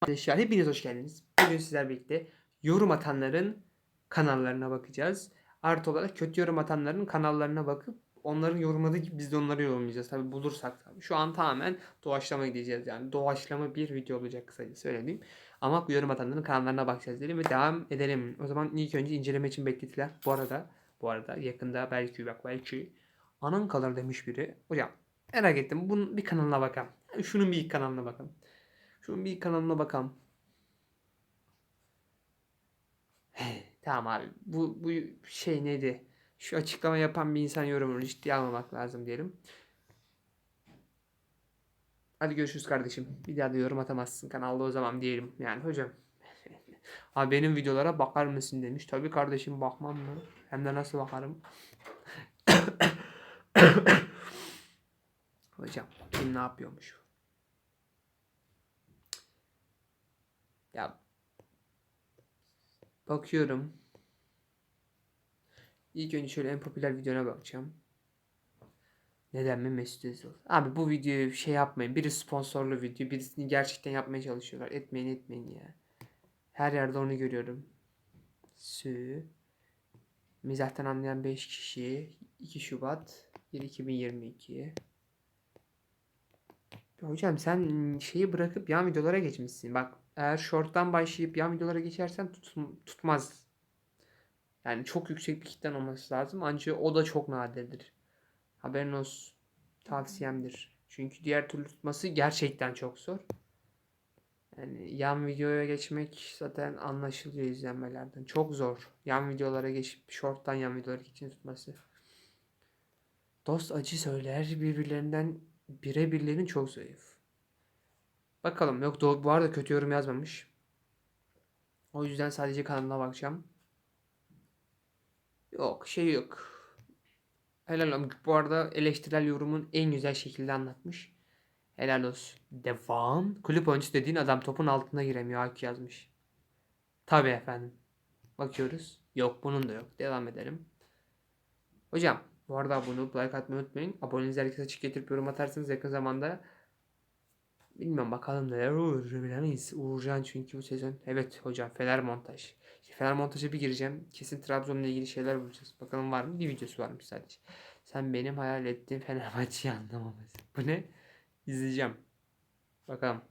Arkadaşlar hepiniz hoş geldiniz. Bugün sizler birlikte yorum atanların kanallarına bakacağız. Artı olarak kötü yorum atanların kanallarına bakıp onların yorumladığı gibi biz de onları yorumlayacağız. Tabi bulursak tabii. Şu an tamamen doğaçlama gideceğiz yani. Doğaçlama bir video olacak kısaca söyleyeyim. Ama bu yorum atanların kanallarına bakacağız dedim ve devam edelim. O zaman ilk önce inceleme için bekletiler. Bu arada bu arada yakında belki bak belki anan kalır demiş biri. Hocam merak ettim. Bunun bir kanalına bakalım. Şunun bir kanalına bakalım. Şunun bir kanalına bakalım. Tamam abi. Bu, bu şey neydi? Şu açıklama yapan bir insan yorumunu ciddiye almamak lazım diyelim. Hadi görüşürüz kardeşim. Bir daha da yorum atamazsın kanalda o zaman diyelim. Yani hocam. Abi benim videolara bakar mısın demiş. Tabii kardeşim bakmam mı? Hem de nasıl bakarım. hocam kim ne yapıyormuş? Ya bakıyorum. İlk önce şöyle en popüler videona bakacağım. Neden mi Mesut Özil? Abi bu videoyu şey yapmayın. Biri sponsorlu video, birisini gerçekten yapmaya çalışıyorlar. Etmeyin etmeyin ya. Her yerde onu görüyorum. Sü. Mizahtan anlayan 5 kişi. 2 Şubat 1 2022. Hocam sen şeyi bırakıp yan videolara geçmişsin. Bak eğer short'tan başlayıp yan videolara geçersen tut, tutmaz. Yani çok yüksek bir kitlen olması lazım. Ancak o da çok nadirdir. Haberin olsun. Tavsiyemdir. Çünkü diğer türlü tutması gerçekten çok zor. Yani yan videoya geçmek zaten anlaşılıyor izlenmelerden. Çok zor. Yan videolara geçip short'tan yan videolara geçin tutması. Dost acı söyler birbirlerinden birebirlerin çok zayıf. Bakalım yok do- bu arada kötü yorum yazmamış. O yüzden sadece kanalına bakacağım. Yok şey yok. Helal olsun. Bu arada eleştirel yorumun en güzel şekilde anlatmış. Helal olsun. Devam. Kulüp oyuncusu dediğin adam topun altına giremiyor. Haki yazmış. Tabii efendim. Bakıyoruz. Yok bunun da yok. Devam edelim. Hocam bu arada abone olup like atmayı unutmayın. Abonenizi herkese açık getirip yorum atarsanız yakın zamanda bilmiyorum bakalım neler olur bilemeyiz. Uğurcan çünkü bu sezon. Evet hocam Fener montaj. İşte Fener montaja bir gireceğim. Kesin Trabzon'la ilgili şeyler bulacağız. Bakalım var mı? Bir videosu varmış sadece. Sen benim hayal ettiğim Fenerbahçe'yi anlamamışsın. Bu ne? İzleyeceğim. Bakalım.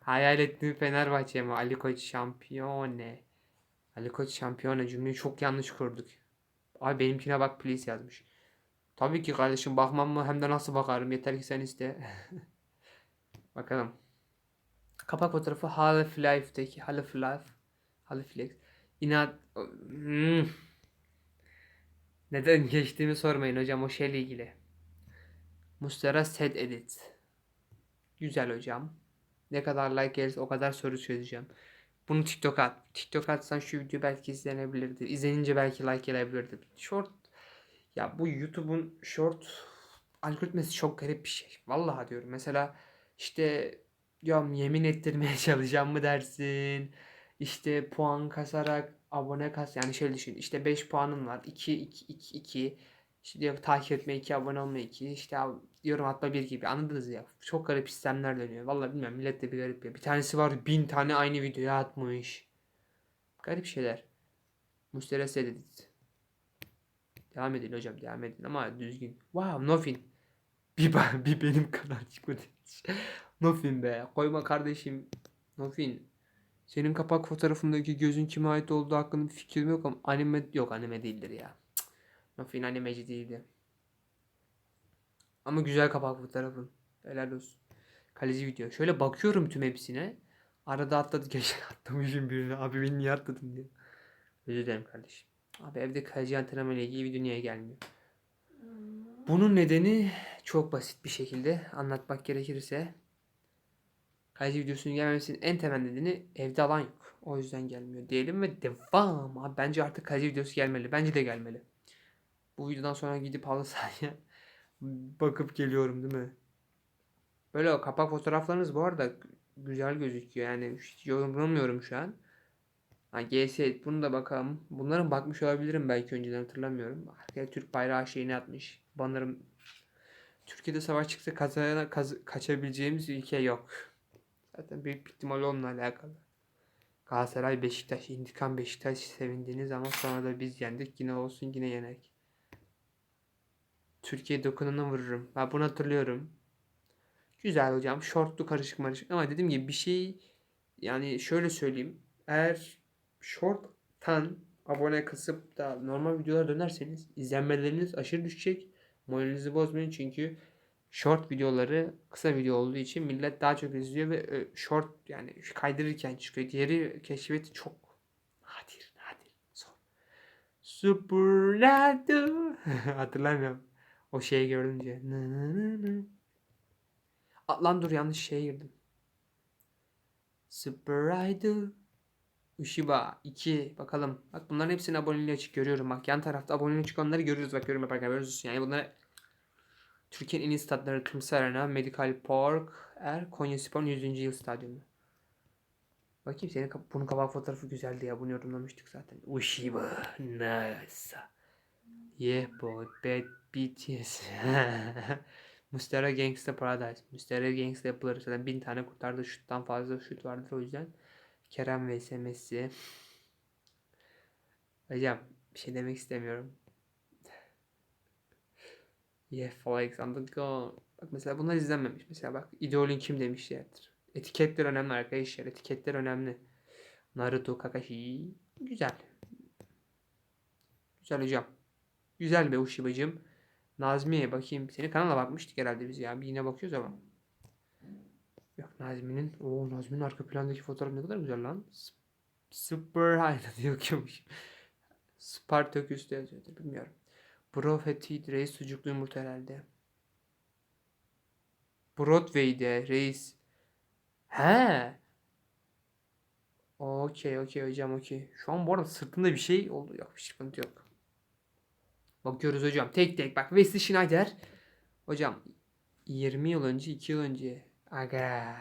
Hayal ettiğim Fenerbahçe mi? Ali Koç şampiyone. Ali Koç şampiyone cümleyi çok yanlış kurduk. Abi benimkine bak please yazmış. Tabii ki kardeşim bakmam mı hem de nasıl bakarım yeter ki sen iste. Bakalım. Kapak fotoğrafı Half-Life'deki Half-Life Half-Life İnat Hmm. Neden geçtiğimi sormayın hocam o şeyle ilgili. Mustera set edit. Güzel hocam. Ne kadar like gelirse o kadar soru çözeceğim. Bunu TikTok'a at. TikTok'a atsan şu video belki izlenebilirdi. İzlenince belki like gelebilirdi. Short ya bu YouTube'un short algoritması çok garip bir şey. Vallahi diyorum. Mesela işte ya yemin ettirmeye çalışacağım mı dersin? İşte puan kasarak abone kas yani şöyle düşün. İşte 5 puanın var. 2 2 2 2 işte diyor takip etme 2 abone olma 2 işte yorum atma 1 gibi anladınız ya. Çok garip sistemler dönüyor. Vallahi bilmiyorum millet de bir garip ya. Bir tanesi var bin tane aynı videoya atmış. Garip şeyler. Mustera Sededit. Devam edin hocam devam edin ama düzgün. Wow nothing. Bir, bir benim kanal çıkmadı. nothing be. Koyma kardeşim. Nothing. Senin kapak fotoğrafındaki gözün kime ait olduğu hakkında bir fikrim yok ama anime yok anime değildir ya. Nothing animeci değildi. Ama güzel kapak fotoğrafın. Helal olsun. Kaleci video. Şöyle bakıyorum tüm hepsine. Arada atladı geçen atlamışım birine. Abi beni niye atladın diyor. Özür dilerim kardeşim. Abi evde kaleci antrenmanı ile ilgili video niye gelmiyor? Bunun nedeni çok basit bir şekilde anlatmak gerekirse kaleci videosunun gelmemesinin en temel nedeni evde alan yok. O yüzden gelmiyor diyelim ve devam. Abi bence artık kaleci videosu gelmeli. Bence de gelmeli. Bu videodan sonra gidip halı sahaya bakıp geliyorum değil mi? Böyle o kapak fotoğraflarınız bu arada güzel gözüküyor. Yani hiç yorumlamıyorum şu an. Ha, GS bunu da bakalım. Bunların bakmış olabilirim belki önceden hatırlamıyorum. Arkaya Türk bayrağı şeyini atmış. Banner'ım Türkiye'de savaş çıksa kazana, kaz- kaçabileceğimiz ülke yok. Zaten büyük ihtimal onunla alakalı. Galatasaray Beşiktaş, intikam Beşiktaş sevindiğiniz zaman sonra da biz yendik. Yine olsun yine yenek. Türkiye dokunana vururum. Ben bunu hatırlıyorum. Güzel hocam. Şortlu karışık marışık. Ama dediğim gibi bir şey yani şöyle söyleyeyim. Eğer short'tan abone kısıp da normal videolara dönerseniz izlenmeleriniz aşırı düşecek. Moralinizi bozmayın çünkü short videoları kısa video olduğu için millet daha çok izliyor ve e, short yani kaydırırken çıkıyor. Diğeri keşfeti çok nadir nadir zor. Supernado hatırlamıyorum. O şeyi görünce. Nı nı nı nı. Aa, Lan dur yanlış şeye girdim. Super Idol. Ushiba 2 bakalım. Bak bunların hepsini aboneliği açık görüyorum. Bak yan tarafta aboneliği açık onları görüyoruz. Bak yorum yaparken görüyoruz. Yani bunları Türkiye'nin en iyi statları Tımsı Arena, Medical Park, Er, Konya Spor'un 100. yıl stadyumu. Bakayım senin kap- bunun kapak fotoğrafı güzeldi ya. Bunu yorumlamıştık zaten. Ushiba. Nice. Yeah boy. Bad BTS. Mustera Gangsta Paradise. Mustera Gangsta yapılır. Zaten bin tane kurtardı. Şuttan fazla şut vardır o yüzden. Kerem vs Messi. Hocam bir şey demek istemiyorum. Yeah, Alexander Go. Bak mesela bunlar izlenmemiş. Mesela bak idolün kim demişlerdir. Etiketler önemli arkadaşlar. Etiketler önemli. Naruto, Kakashi. Güzel. Güzel hocam. Güzel be Ushiba'cığım. Nazmiye bakayım. Senin kanala bakmıştık herhalde biz ya. Bir yine bakıyoruz ama. Yok Nazmi'nin. Oo Nazmi'nin arka plandaki fotoğraf ne kadar güzel lan. Super High diyor kimiş. Spartaküs diye yazıyordu bilmiyorum. Profeti Reis sucuklu yumurta herhalde. Broadway'de Reis. He. Okey okey hocam okey. Şu an bu arada sırtında bir şey oldu. Yok bir sıkıntı yok. Bakıyoruz hocam tek tek bak Wesley Schneider. Hocam 20 yıl önce 2 yıl önce. Aga.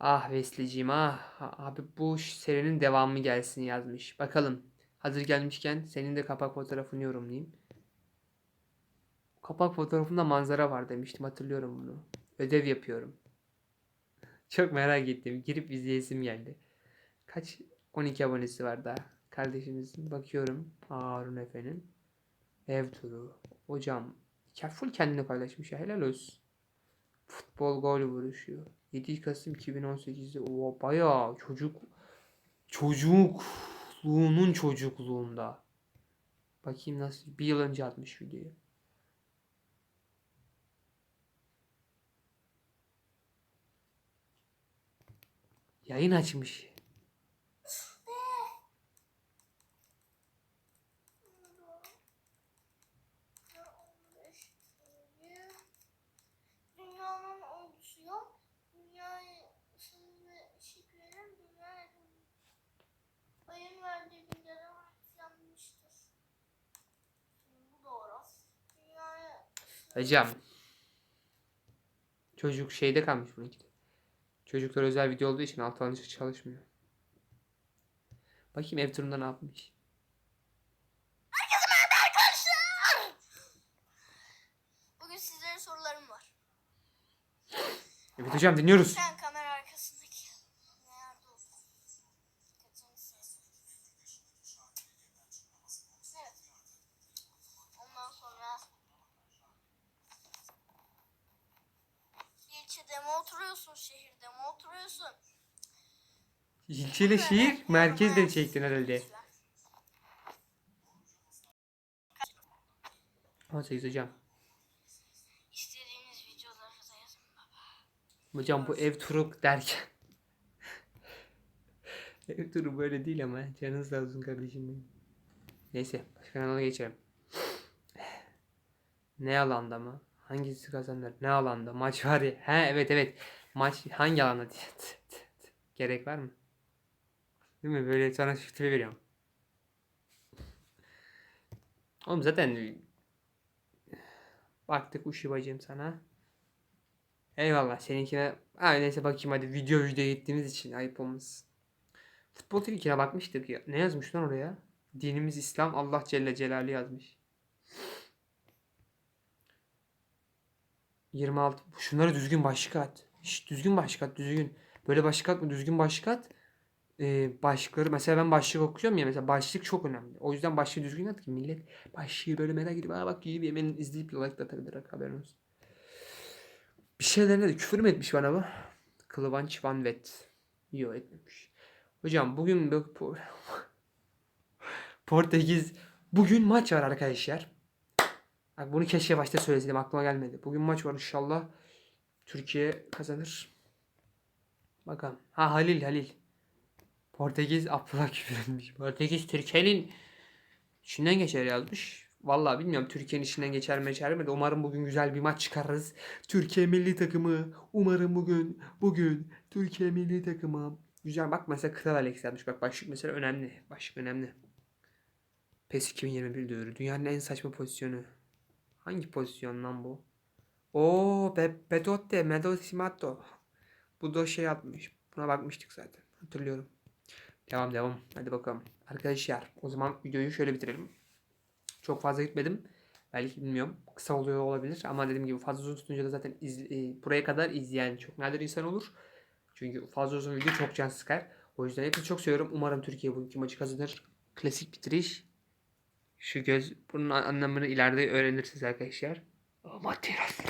Ah Wesley'ciğim ah. Abi bu serinin devamı gelsin yazmış. Bakalım. Hazır gelmişken senin de kapak fotoğrafını yorumlayayım. Kapak fotoğrafında manzara var demiştim hatırlıyorum bunu. Ödev yapıyorum. Çok merak ettim. Girip izleyesim geldi. Kaç 12 abonesi var daha. Kardeşimizin bakıyorum. Harun Efe'nin. Ev turu. Hocam full kendini paylaşmış ya helal olsun. Futbol gol vuruşu. 7 Kasım 2018'de o bayağı çocuk çocukluğunun çocukluğunda. Bakayım nasıl bir yıl önce atmış videoyu. Yayın açmış. Dünyanın ordusu yok. Dünyayı sizinle teşekkür ederim. Dünyaya ayın verdiği günlere yanmıştır. Bu doğru. Dünyaya Hocam. Çocuk şeyde kalmış bununki de. Çocuklar özel video olduğu için alt alanı çalışmıyor. Bakayım ev turunda ne yapmış. arkadaşlar. Bugün sizlere sorularım var. Evet hocam dinliyoruz. Sen ilçede mi oturuyorsun, şehirde mi oturuyorsun? İlçeyle şehir merkezde çektin herhalde. 18 hocam. İstediğiniz videoları da yazın baba. Hocam bu ev turu derken. ev turu böyle değil ama canınız sağ olsun kardeşim benim. Neyse başka kanala geçelim. Ne alanda mı? Hangisi kazanır? Ne alanda? Maç var ya. He evet evet. Maç hangi alanda. Gerek var mı? Değil mi? Böyle sana şifre veriyorum. Oğlum zaten baktık Uşibacığım sana. Eyvallah seninkine. Ha, neyse bakayım hadi video video gittiğimiz için ayıp olmasın. Futbol ilkine bakmıştık ya. Ne yazmış lan oraya? Dinimiz İslam Allah Celle Celaluhu yazmış. 26. Şunları düzgün başlık at. Şş, düzgün başlık at. Düzgün. Böyle başlık atma. Düzgün başlık at. Ee, başlıkları mesela ben başlık okuyorum ya mesela başlık çok önemli. O yüzden başlığı düzgün at ki millet başlığı böyle merak edip aa bak iyi bir hemen izleyip like da atabilir haberin olsun. Bir şeylerine de küfür mü etmiş bana bu? Kılıvanç Van Vet. Yok etmemiş. Hocam bugün bu- bu- Portekiz bugün maç var arkadaşlar. Bak bunu keşke başta söyleseydim aklıma gelmedi. Bugün maç var inşallah. Türkiye kazanır. Bakalım. Ha Halil Halil. Portekiz Abdullah küfür. Portekiz Türkiye'nin içinden geçer yazmış. Vallahi bilmiyorum Türkiye'nin içinden geçer mi geçer mi de umarım bugün güzel bir maç çıkarırız. Türkiye milli takımı umarım bugün bugün Türkiye milli takımı güzel bak mesela Kral Alex yazmış bak başlık mesela önemli başlık önemli. PES 2021 diyor. Dünyanın en saçma pozisyonu. Hangi pozisyon lan bu? Oo, Be Bedotte, Medosimato. Bu da şey atmış. Buna bakmıştık zaten. Hatırlıyorum. Devam devam. Hadi bakalım. Arkadaşlar o zaman videoyu şöyle bitirelim. Çok fazla gitmedim. Belki bilmiyorum. Kısa oluyor olabilir ama dediğim gibi fazla uzun tutunca da zaten iz- e, buraya kadar izleyen çok nadir insan olur. Çünkü fazla uzun video çok can sıkar. O yüzden hepinizi çok seviyorum. Umarım Türkiye bugünkü maçı kazanır. Klasik bitiriş. Şu göz bunun anlamını ileride öğrenirsiniz arkadaşlar. Amatör.